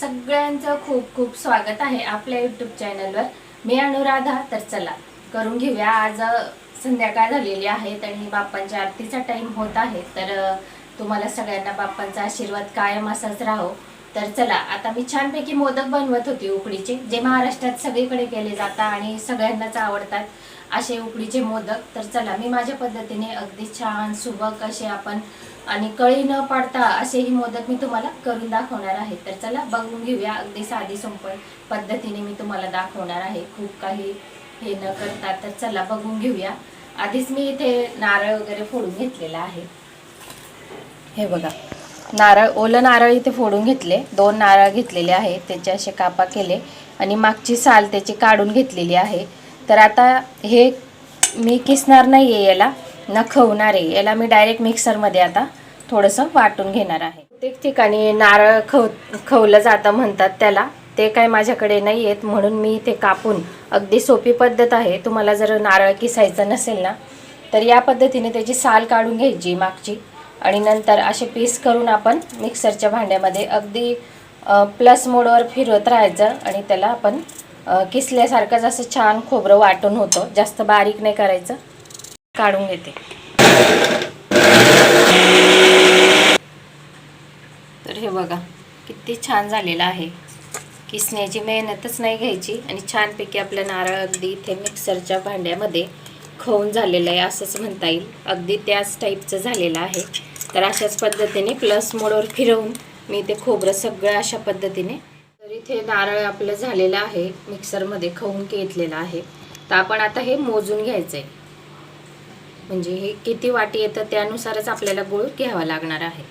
सगळ्यांचं खूप खूप स्वागत आहे आपल्या यूट्यूब चॅनलवर मी अनुराधा तर चला करून घेऊया. आज संध्याकाळ झालेली आहे आणि बाप्पांच्या आरतीचा टाइम होत आहे. तर तुम्हाला सगळ्यांना बाप्पांचा आशीर्वाद कायम असाच राहो. तर चला आता मी छानपैकी मोदक बनवत होती उकडीचे जे महाराष्ट्रात सगळीकडे केले जातात आणि सगळ्यांनाच आवडतात. असे उकडीचे मोदक. तर चला मी माझ्या पद्धतीने अगदी छान सुबक असे आपण आणि कळी न पाडता असेही मोदक मी तुम्हाला करून दाखवणार आहे. तर चला बघून घेऊया. अगदी साधी सोपं पद्धतीने मी तुम्हाला दाखवणार आहे. खूप काही हे न करता तर चला बघून घेऊया. आधीच मी इथे नारळ वगैरे फोडून घेतलेला आहे. हे बघा. नारळ ओलं नारळ इथे फोडून घेतले. दोन नारळ घेतलेले आहे त्याचे असे कापा केले आणि मागची साल त्याची काढून घेतलेली आहे. तर आता हे मी किसणार नाही आहे याला न खवणार आहे. याला मी डायरेक्ट मिक्सरमध्ये आता थोडंसं वाटून घेणार आहे. प्रत्येक ठिकाणी नारळ खव खवलं जातं म्हणतात त्याला. ते काय माझ्याकडे नाही आहेत म्हणून मी ते कापून अगदी सोपी पद्धत आहे. तुम्हाला जर नारळ किसायचं नसेल ना तर या पद्धतीने त्याची साल काढून घ्यायची मागची. आणि नंतर असे पीस करून आपण मिक्सरच्या भांड्यामध्ये अगदी प्लस मोडवर फिरवत राहायचं आणि त्याला आपण किसल्यासारखंच असं छान खोबरं वाटून होतं. जास्त बारीक नाही करायचं. काढून घेते. तर हे बघा किती छान झालेलं आहे. किसण्याची मेहनतच नाही घ्यायची आणि छानपैकी आपलं नारळ अगदी इथे मिक्सरच्या भांड्यामध्ये खवून झालेलं आहे असंच म्हणता येईल. अगदी त्याच टाईपचं झालेलं आहे. तर अशाच पद्धतीने प्लस मोडवर फिरवून मी ते खोबरं सगळं अशा पद्धतीने इथे नारळ आपलं झालेलं आहे मिक्सरमध्ये खवून घेतलेलं आहे. तर आपण आता हे मोजून घ्यायचं आहे म्हणजे हे किती वाटी येतं त्यानुसारच आपल्याला गुळ घ्यावा लागणार आहे.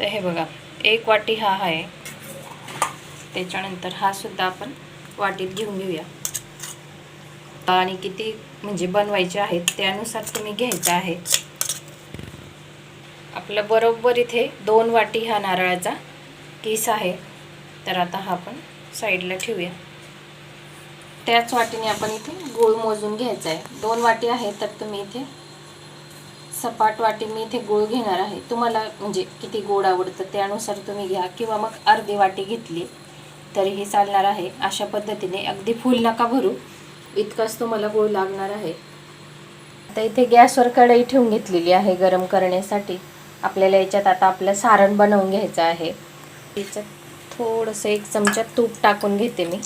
तर हे बघा एक वाटी हा आहे. त्याच्यानंतर हा सुद्धा आपण वाटीत घेऊन घेऊया. आणि किती म्हणजे बनवायचे आहेत त्यानुसार तुम्ही घ्यायचं आहे. आपलं बरोबर इथे दोन वाटी हा नारळाचा किस आहे? तर आता हा आपण साईडला ठेवूया. त्याच वाटीने आपण इथे गूळ मोजून घ्यायचा आहे. दोन वाटी आहे तर तुम्ही इथे सपाट वाटी मी इथे गूळ घेणार आहे. तुम्हाला म्हणजे किती गोड आवडतं त्यानुसार तुम्ही घ्या. किंवा मग अर्धी वाटी घेतली तरीही चालणार आहे. अशा पद्धतीने अगदी फुल नका भरू. इतकाच तुम्हाला गूळ लागणार आहे. आता इथे गॅसवर कढई ठेवून घेतलेली आहे गरम करण्यासाठी. आपल्याला याच्यात आता आपलं सारण बनवून घ्यायचं आहे. याच्यात थोडंसं एक चमचा तूप टाकून घेते मी.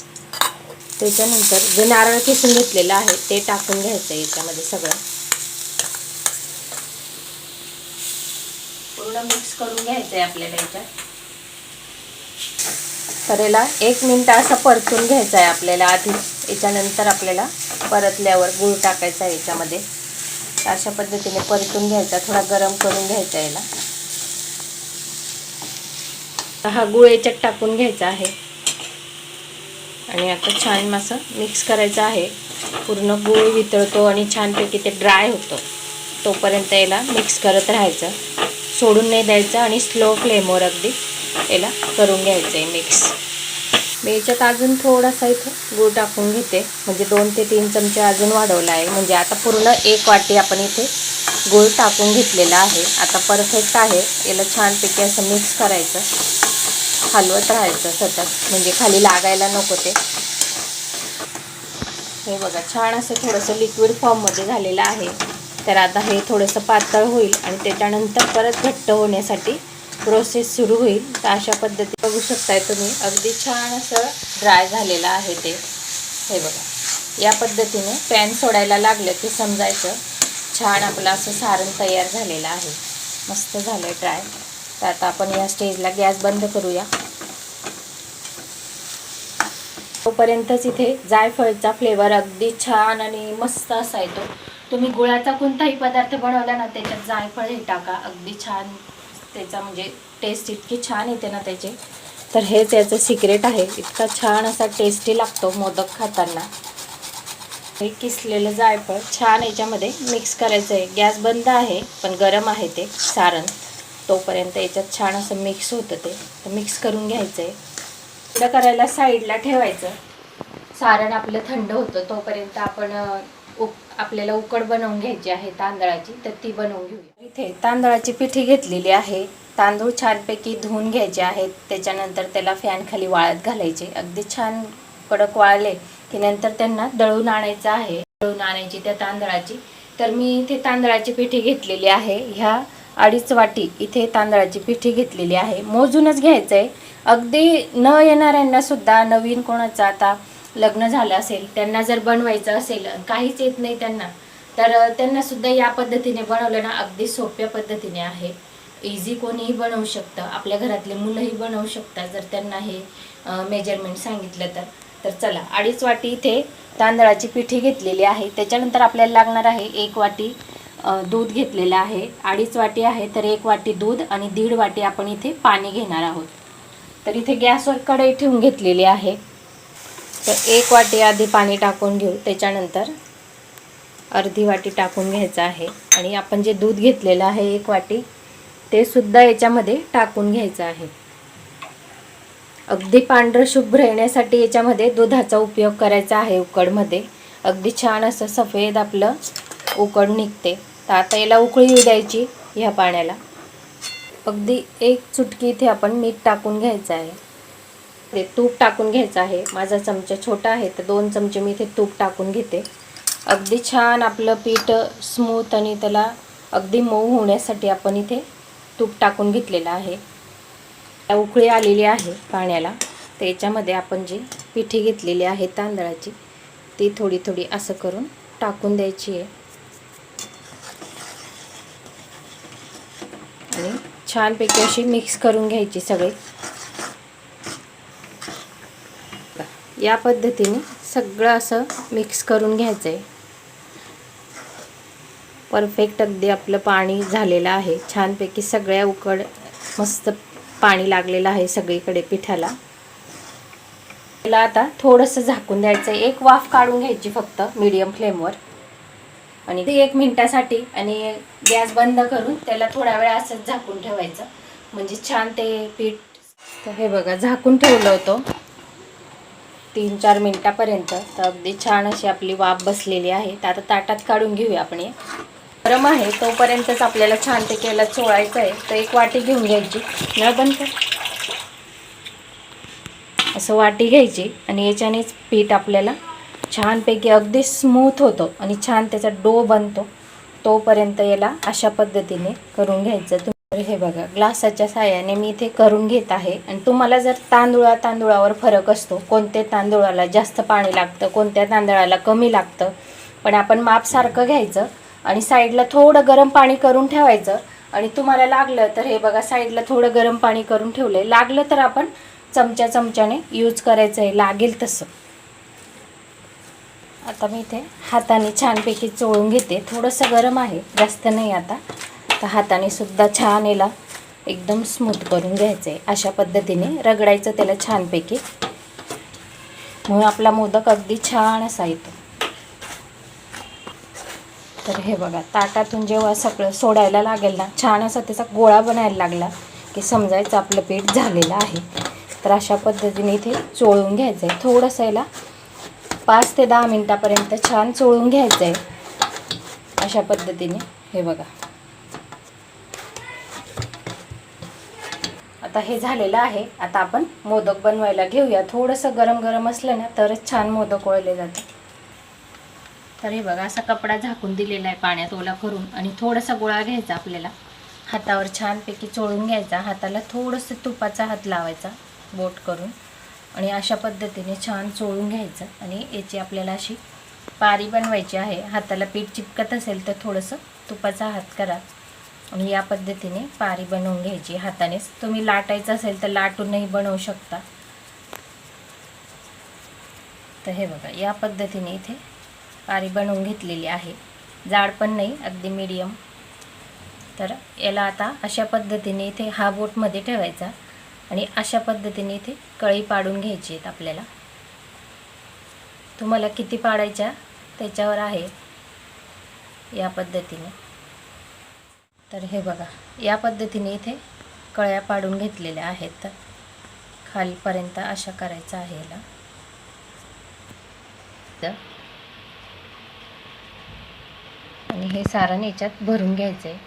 त्याच्यानंतर जे नारळ किसून घेतलेलं आहे ते टाकून घ्यायचं याच्यामध्ये सगळं. पूर्ण मिक्स करून घ्यायचं आहे आपल्याला याच्यात. तर याला एक मिनिट असं परतून घ्यायचं आहे आपल्याला आधी. याच्यानंतर आपल्याला परतल्यावर गूळ टाकायचा आहे याच्यामध्ये. तर अशा पद्धतीने परतून घ्यायचा थोडा गरम करून घ्यायचा याला. हा गुळ याच्यात टाकून घ्यायचा आहे. आणि आता छान असं मिक्स करायचं आहे. पूर्ण गूळ वितळतो आणि छानपैकी ते ड्राय होतं. तोपर्यंत याला मिक्स करत राहायचं. सोडून नाही द्यायचं आणि स्लो फ्लेमवर अगदी याला करून घ्यायचं आहे मिक्स मी याच्यात अजून थोडासा इथे गूळ टाकून घेते. म्हणजे दोन ते तीन चमचे अजून वाढवला आहे. म्हणजे आता पूर्ण एक वाटी आपण इथे गूळ टाकून घेतलेला आहे. आता परफेक्ट आहे. याला छानपैकी असं मिक्स करायचं. हलवत राहायचं सतत. म्हणजे खाली लागायला नको ते. हे बघा छान असं थोडंसं लिक्विड फॉर्ममध्ये झालेलं आहे. तर आता हे थोडंसं पातळ होईल आणि त्याच्यानंतर परत घट्ट होण्यासाठी प्रोसेस सुरू होईल. तर अशा पद्धती बघू शकताय तुम्ही. अगदी छान असं ड्राय झालेलं आहे ते. हे बघा. या पद्धतीने पॅन सोडायला लागलं की समजायचं. छान आपलं असं सारण तयार झालेलं आहे. मस्त झालं आहे ड्राय तर आता आपण या स्टेजला गॅस बंद करूया. तोपर्यंतच इथे जायफळचा फ्लेवर अगदी छान आणि मस्त असा येतो. तुम्ही गुळाचा कोणताही पदार्थ बनवला ना त्याच्यात जायफळ हे टाका. अगदी छान त्याचा म्हणजे टेस्ट इतकी छान येते ना त्याचे. तर हे त्याचं सिक्रेट आहे. इतका छान असा टेस्टी लागतो मोदक खाताना. हे किसलेलं जायफळ छान याच्यामध्ये मिक्स करायचं आहे गॅस बंद आहे पण गरम आहे ते सारण. तोपर्यंत याच्यात छान असं मिक्स होतं ते. तर मिक्स करून घ्यायचं आहे थंड करायला साईडला ठेवायचं. सारण आपलं थंड होतं तोपर्यंत आपण उक आपल्याला उकड बनवून घ्यायची आहे तांदळाची तर ती बनवून घेऊया. इथे तांदळाची पिठी घेतलेली आहे. तांदूळ छानपैकी धुवून घ्यायचे आहेत. त्याच्यानंतर त्याला फॅनखाली वाळत घालायचे. अगदी छान कडक वाळले की नंतर त्यांना दळून आणायचं आहे. दळून आणायची त्या तांदळाची. तर मी इथे तांदळाची पिठी घेतलेली आहे. ह्या अडीच वाटी इथे तांदळाची पिठी घेतलेली आहे. मोजूनच घ्यायचं आहे अगदी न येणाऱ्यांना सुद्धा नवीन कोणाचा आता लग्न झालं असेल त्यांना जर बनवायचं असेल काहीच येत नाही त्यांना तर त्यांना सुद्धा या पद्धतीने बनवलं ना अगदी सोप्या पद्धतीने आहे. इझी कोणीही बनवू शकतं आपल्या घरातले मुलंही बनवू शकतात जर त्यांना हे मेजरमेंट सांगितलं तर. तर चला अडीच वाटी इथे तांदळाची पिठी घेतलेली आहे. त्याच्यानंतर आपल्याला लागणार आहे एक वाटी दूध घेतलेलं आहे. अडीच वाटी आहे तर एक वाटी दूध आणि दीड वाटी आपण इथे पाणी घेणार आहोत. तर इथे गॅसवर कढई ठेवून घेतलेली आहे. तर एक वाटी आधी पाणी टाकून घेऊ. त्याच्यानंतर अर्धी वाटी टाकून घ्यायचं आहे. आणि आपण जे दूध घेतलेलं आहे एक वाटी ते सुद्धा याच्यामध्ये टाकून घ्यायचं आहे. अगदी पांढरं शुभ्र येण्यासाठी याच्यामध्ये दुधाचा उपयोग करायचा आहे उकडमध्ये. अगदी छान असं सफेद आपलं उकड निघते. तर आता याला उकळी येऊ द्यायची ह्या पाण्याला. अगदी एक चुटकी इथे आपण मीठ टाकून घ्यायचं आहे. ते तूप टाकून घ्यायचं आहे. माझा चमचा छोटा आहे तर दोन चमचे मी इथे तूप टाकून घेते. अगदी छान आपलं पीठ स्मूथ आणि त्याला अगदी मऊ होण्यासाठी आपण इथे तूप टाकून घेतलेलं आहे. उकळी आलेली आहे पाण्याला. त्याच्यामध्ये आपण जी पिठी घेतलेली आहे तांदळाची ती थोडी थोडी असं करून टाकून द्यायची आहे. आणि छानपैकी अशी मिक्स करून घ्यायची सगळी. या पद्धतीने सगळं असं मिक्स करून घ्यायचं आहे परफेक्ट अगदी आपलं पाणी झालेलं आहे. छानपैकी सगळ्या उकड मस्त पाणी लागलेलं आहे सगळीकडे पिठाला. त्याला आता थोडंसं झाकून द्यायचं आहे एक वाफ काढून घ्यायची फक्त मीडियम फ्लेमवर आणि ते एक मिनटासाठी आणि गॅस बंद करून त्याला थोडा वेळ असंच झाकून ठेवायचं. म्हणजे छान ते पीठ तर हे बघा झाकून ठेवलं होतं. तीन चार मिनिटापर्यंत. तर अगदी छान अशी आपली वाफ बसलेली आहे. तर आता ताटात काढून घेऊया आपण गरम आहे तोपर्यंतच आपल्याला छान ते केला चोळायचं आहे. तर एक वाटी घेऊन घ्यायची. न बंद कर. असं वाटी घ्यायची आणि याच्यानेच पीठ आपल्याला छानपैकी अगदी स्मूथ होतो आणि छान त्याचा डो बनतो. तोपर्यंत याला अशा पद्धतीने करून घ्यायचं. हे बघा ग्लासाच्या साह्याने मी इथे करून घेत आहे. आणि तुम्हाला जर तांदुळा तांदूळावर फरक असतो कोणत्या तांदूळाला जास्त पाणी लागतं कोणत्या तांदळाला कमी लागतं पण आपण माप सारखं घ्यायचं आणि साईडला थोडं गरम पाणी करून ठेवायचं. आणि तुम्हाला लागलं तर हे बघा साईडला थोडं गरम पाणी करून ठेवलं आहे लागलं तर आपण चमच्या चमच्याने यूज करायचं आहे लागेल तसं. आता मी इथे हाताने छानपैकी चोळून घेते. थोडंसं गरम आहे जास्त नाही आता. तर हाताने सुद्धा छान याला एकदम स्मूथ करून घ्यायचं आहे अशा पद्धतीने रगडायचं त्याला छानपैकी. म्हणून आपला मोदक अगदी छान असा येतो. तर हे बघा ताटातून जेव्हा सगळं सोडायला लागेल ना छान असा त्याचा गोळा बनायला लागला की समजायचं आपलं पीठ झालेलं आहे. तर अशा पद्धतीने इथे चोळून घ्यायचं आहे थोडंसं याला पाच ते दहा मिनटापर्यंत छान चोळून घ्यायचं आहे अशा पद्धतीने हे बघा. आता हे झालेलं आहे. आता आपण मोदक बनवायला घेऊया. थोडंसं गरम गरम असलं ना तरच छान मोदक वळले जातात. तर हे बघा असा कपडा झाकून दिलेला आहे पाण्यात ओला करून. आणि थोडासा गोळा घ्यायचा आपल्याला. हातावर छानपैकी चोळून घ्यायचा. हाताला थोडंसं तुपाचा हात लावायचा बोट करून. आणि अशा पद्धतीने छान चोळून घ्यायचं. आणि याची आपल्याला अशी पारी बनवायची आहे. हाताला पीठ चिपकत असेल तर थोडंसं तुपाचा हात करा. आणि या पद्धतीने पारी बनवून घ्यायची हातानेच. तुम्ही लाटायचं असेल तर लाटूनही बनवू शकता. तर हे बघा या पद्धतीने इथे पारी बनवून घेतलेली आहे. जाड पण नाही अगदी मीडियम तर याला आता अशा पद्धतीने इथे हा बोटमध्ये ठेवायचा आणि अशा पद्धतीने इथे कळी पाडून घ्यायची आहेत आपल्याला. तुम्हाला किती पाडायच्या त्याच्यावर आहे या पद्धतीने. तर हे बघा या पद्धतीने इथे कळ्या पाडून घेतलेल्या आहेत. तर खालीपर्यंत अशा करायचं आहे याला. तर आणि हे सारण याच्यात भरून घ्यायचं आहे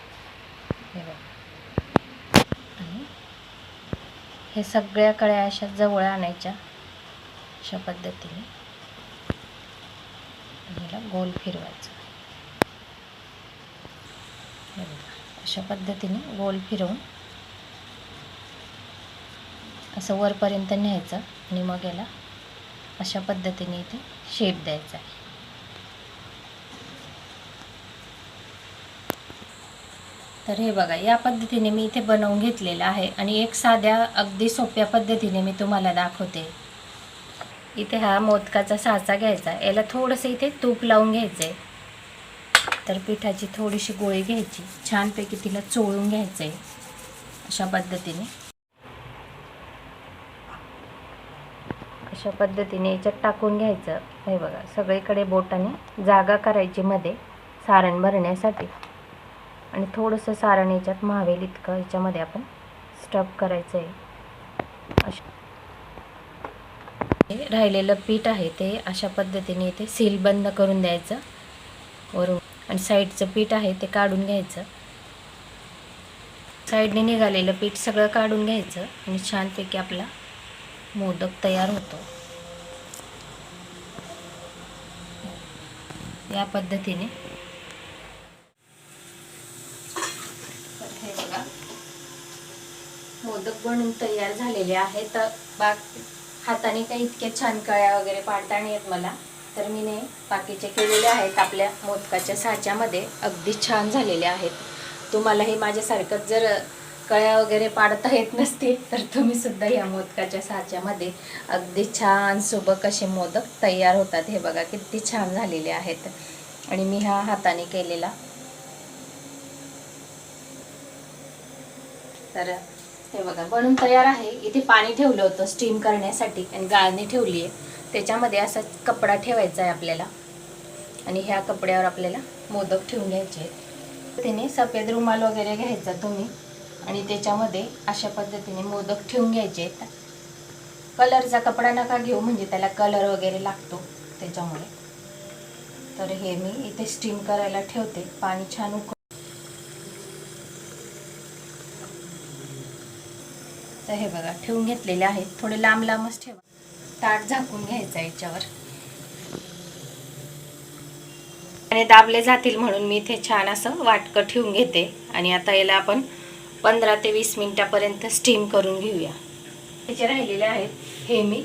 हे बघा. आणि हे सगळ्या कळ्या अशा जवळ आणायच्या अशा पद्धतीने. याला गोल फिरवायचं हे बघा अशा पद्धतीने गोल फिरवून असं वरपर्यंत न्यायचं आणि मग याला अशा पद्धतीने इथे शेप द्यायचा आहे. तर हे बघा या पद्धतीने मी इथे बनवून घेतलेलं आहे आणि एक साध्या अगदी सोप्या पद्धतीने मी तुम्हाला दाखवते. इथे हा मोदकाचा साचा घ्यायचा. याला थोडंसं इथे तूप लावून घ्यायचं आहे तर पिठाची थोडीशी गोळी घ्यायची. छानपैकी तिला चोळून घ्यायचं आहे अशा पद्धतीने. अशा पद्धतीने याच्यात टाकून घ्यायचं. हे बघा सगळीकडे बोटाने जागा करायची मध्ये सारण भरण्यासाठी. आणि थोडंसं सारण याच्यात महावेल इतकं याच्यामध्ये आपण स्टफ करायचं आहे अशा हे राहिलेलं पीठ आहे ते अशा पद्धतीने इथे सील बंद करून द्यायचं. वरून आणि साईडचं पीठ आहे ते काढून घ्यायचं. साईडने निघालेलं पीठ सगळं काढून घ्यायचं आणि छानपैकी आपला मोदक तयार होतो. या पद्धतीने. मोदक बनून तयार झालेले आहेत. बाग हाताने काही इतक्या छान कळ्या वगैरे पाडता नाही येत मला. तर मी ने बाकीचे केलेले आहेत आपल्या मोदकाच्या साच्यामध्ये. अगदी छान झालेले आहेत. तुम्हालाही माझ्यासारखंच जर कळ्या वगैरे पाडता येत नसतील तर तुम्ही सुद्धा या मोदकाच्या साच्यामध्ये अगदी छान सुबक असे मोदक तयार होतात. हे बघा किती छान झालेले आहेत. आणि मी हा हाताने केलेला. तर हे बघा बनून तयार आहे. इथे पाणी ठेवलं होतं स्टीम करण्यासाठी आणि गाळणी ठेवली आहे. त्याच्यामध्ये असा कपडा ठेवायचा आहे आपल्याला. आणि ह्या कपड्यावर आपल्याला मोदक ठेवून घ्यायचे आहेत. सफेद रुमाल वगैरे घ्यायचा तुम्ही. आणि त्याच्यामध्ये अशा पद्धतीने मोदक ठेवून घ्यायचे आहेत. कलरचा कपडा नका घेऊ म्हणजे त्याला कलर वगैरे लागतो त्याच्यामुळे. तर हे मी इथे स्टीम करायला ठेवते. पाणी छान तर हे बघा ठेवून घेतलेले आहेत. थोडे लांब लांबच ठेवा. ताट झाकून घ्यायचं याच्यावर. आणि दाबले जातील म्हणून मी इथे छान असं वाटकं ठेवून घेते. आणि आता याला आपण पंधरा ते वीस मिनटापर्यंत स्टीम करून घेऊया. त्याचे राहिलेले आहेत हे मी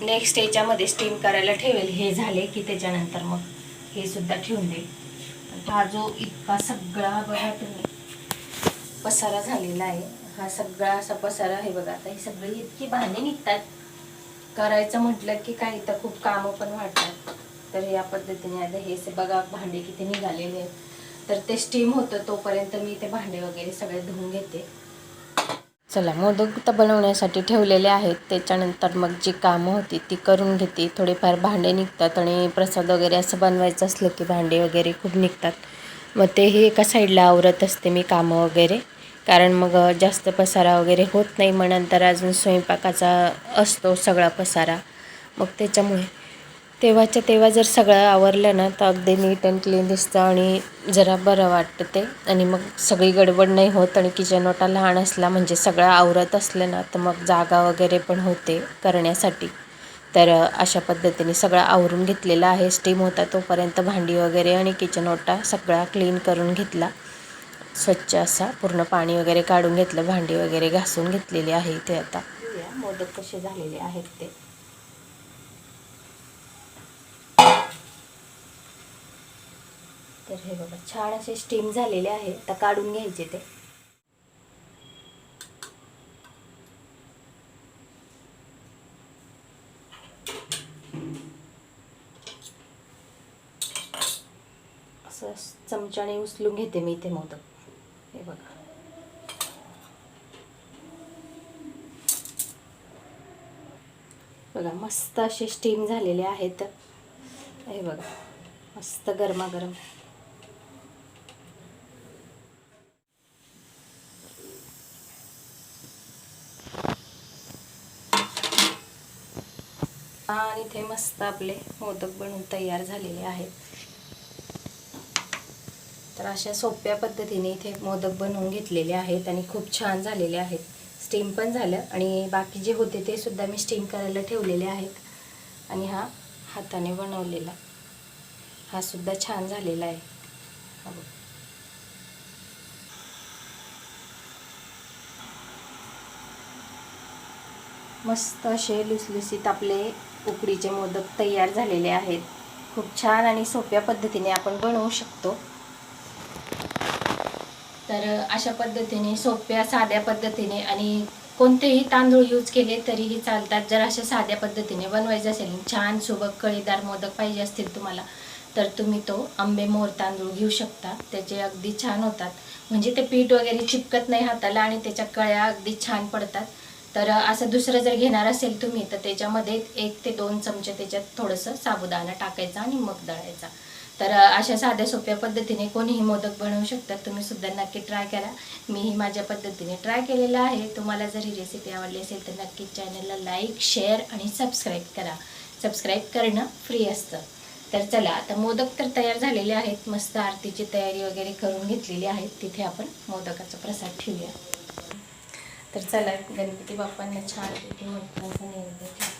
नेक्स्ट याच्यामध्ये स्टीम करायला ठेवेल. हे झाले की त्याच्यानंतर मग हे सुद्धा ठेवून देईल. हा जो इतका सगळा बघा तुम्ही पसारा झालेला आहे. हा सगळा असा पसारा आहे बघा आता. ही सगळी इतकी भांडी निघतात. करायचं म्हटलं की काही तर खूप कामं पण वाटतात तर या पद्धतीने आता हे बघा भांडे किती निघालेले आहेत. तर ते स्टीम होतं तोपर्यंत मी ते भांडे वगैरे सगळे धुवून घेते. चला मोदक तर बनवण्यासाठी ठेवलेले आहेत. त्याच्यानंतर मग जी कामं होती ती करून घेते. थोडेफार भांडे निघतात आणि प्रसाद वगैरे असं बनवायचं असलं की भांडे वगैरे खूप निघतात. मग तेही एका साईडला आवरत असते मी कामं वगैरे. कारण मग जास्त पसारा वगैरे होत नाही मग नंतर अजून स्वयंपाकाचा असतो सगळा पसारा. मग त्याच्यामुळे तेव्हाच्या तेव्हा जर सगळं आवरलं ना तर अगदी नीट अँड क्लीन दिसतं आणि जरा बरं वाटतं ते. आणि मग सगळी गडबड नाही होत आणि किचन ओटा लहान असला म्हणजे सगळं आवरत असलं ना तर मग जागा वगैरे पण होते करण्यासाठी. तर अशा पद्धतीने सगळं आवरून घेतलेलं आहे. स्टीम होता तोपर्यंत भांडी वगैरे आणि किचन ओटा सगळा क्लीन करून घेतला. स्वच्छ असा पूर्ण पाणी वगैरे काढून घेतलं भांडी वगैरे घासून घेतलेली आहे इथे आता. मोदक कसे झालेले आहेत ते. तर हे बघा छान असे स्टीम झालेले आहे आता काढून घ्यायचे ते. असं चमच्याने उचलून घेते मी इथे मोदक हे बघा बघा मस्त असे स्टीम झालेले आहेत. हे बघा मस्त गरमागरम. आणि इथे मस्त आपले मोदक बनवून तयार झालेले आहेत. तर अशा सोप्या पद्धतीने इथे मोदक बनवून घेतलेले आहेत आणि खूप छान झालेले आहेत. स्टीम पण झालं आणि बाकी जे होते ते सुद्धा मी स्टीम करायला ठेवलेले आहेत. आणि हा हाताने बनवलेला. हा सुद्धा छान झालेला आहे. हा बघ. मस्त असे लुसलुसीत आपले उकडीचे मोदक तयार झालेले आहेत. खूप छान आणि सोप्या पद्धतीने आपण बनवू शकतो. तर अशा पद्धतीने सोप्या साध्या पद्धतीने आणि कोणतेही तांदूळ यूज केले तरीही चालतात. जर अशा साध्या पद्धतीने बनवायचे असेल छान सुबक कळीदार मोदक पाहिजे असतील तुम्हाला तर तुम्ही तो आंबे मोर तांदूळ घेऊ शकता. त्याचे अगदी छान होतात. म्हणजे ते पीठ वगैरे चिपकत नाही हाताला आणि त्याच्या कळ्या अगदी छान पडतात. तर असं दुसरं जर घेणार असेल तुम्ही तर त्याच्यामध्ये एक ते दोन चमचे त्याच्यात थोडंसं साबुदाणा टाकायचा आणि मग दळायचा. तर अशा साध्या सोप्या पद्धतीने कोणीही मोदक बनवू शकतात तुम्ही सुद्धा नक्की ट्राय करा. मीही माझ्या पद्धतीने ट्राय केलेला आहे. तुम्हाला जर ही रेसिपी आवडली असेल तर नक्कीच चॅनलला लाईक शेअर आणि सबस्क्राईब करा. सबस्क्राईब करणं फ्री असतं. तर चला आता मोदक तर तयार झालेले आहेत. मस्त आरतीची तयारी वगैरे करून घेतलेली आहे तिथे आपण मोदकाचा प्रसाद ठेवूया. तर चला गणपती बाप्पांना छान तिथे मोदकाचा नैवेद्य